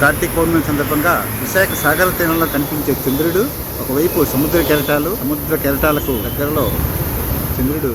కార్తీక పౌర్ణమి సందర్భంగా విశాఖ సాగర తీరంలో కనిపించే చంద్రుడు ఒకవైపు సముద్ర కెరటాలు సముద్ర కెరటాలకు దగ్గరలో చంద్రుడు.